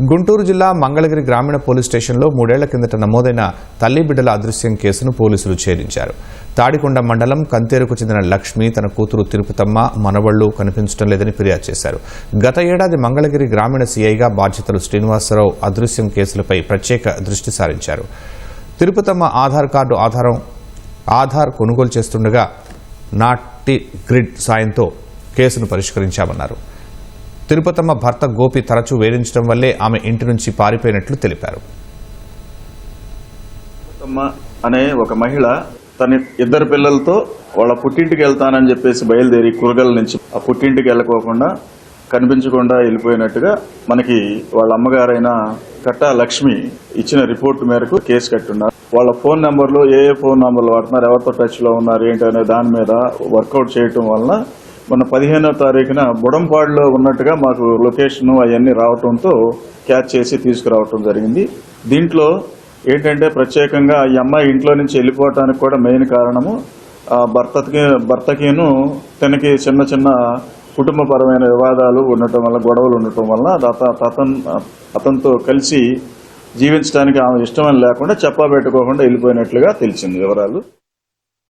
గుంటూరు జిల్లా మంగళగిరి గ్రామీణ పోలీస్ స్టేషన్లో మూడేళ్ళ కిందట నమోదైన తల్లి బిడ్డల అదృశ్యం కేసును పోలీసులు ఛేదించారు. తాడికొండ మండలం కంతేరుకు చెందిన లక్ష్మి తన కూతురు తిరుపతమ్మ మనవళ్ళు కనిపించడం లేదని ఫిర్యాదు చేశారు. గత ఏడాది మంగళగిరి గ్రామీణ సీఐగా బాధ్యతలు శ్రీనివాసరావు అదృశ్యం కేసులపై ప్రత్యేక దృష్టి సారించారు. తిరుపతమ్మ ఆధార్ కార్డు ఆధారం ఆధార్ కొనుగోలు చేస్తుండగా నాటి గ్రిడ్ సాయంతో కేసును పరిష్కరించామన్నారు. తిరుపతమ్మ భర్త గోపి తరచూ వేధించడం వల్లే ఆమె ఇంటి నుంచి పారిపోయినట్లు తెలిపారు. అనే ఒక మహిళ తన ఇద్దరు పిల్లలతో వాళ్ళ పుట్టింటికి వెళ్తానని చెప్పేసి బయలుదేరి కురగల నుంచి ఆ పుట్టింటికి వెళ్ళకోకుండా కనిపించకుండా వెళ్ళిపోయినట్టుగా మనకి వాళ్ళ అమ్మగారైన కట్టా లక్ష్మి ఇచ్చిన రిపోర్ట్ మేరకు కేసు కట్టున్నారు. వాళ్ళ ఫోన్ నెంబర్లు ఏ ఏ ఫోన్ నెంబర్లు వాడుతున్నారు ఎవరితో టచ్లో ఉన్నారు ఏంటి అనే దాని మీద వర్కౌట్ చేయటం వలన మొన్న పదిహేనో తారీఖున బుడంపాడులో ఉన్నట్టుగా మాకు లొకేషన్ అవన్నీ రావటంతో క్యాచ్ చేసి తీసుకురావటం జరిగింది. దీంట్లో ఏంటంటే ప్రత్యేకంగా ఈ అమ్మాయి ఇంట్లో నుంచి వెళ్ళిపోవటానికి కూడా మెయిన్ కారణము ఆ భర్తకి భర్తకిను తనకి చిన్న చిన్న కుటుంబపరమైన వివాదాలు ఉండటం వల్ల గొడవలు ఉండటం వల్ల అత- అతనితో కలిసి జీవించడానికి ఆమె ఇష్టమని లేకుండా చెప్పబెట్టుకోకుండా వెళ్ళిపోయినట్లుగా తెలిసింది వివరాలు.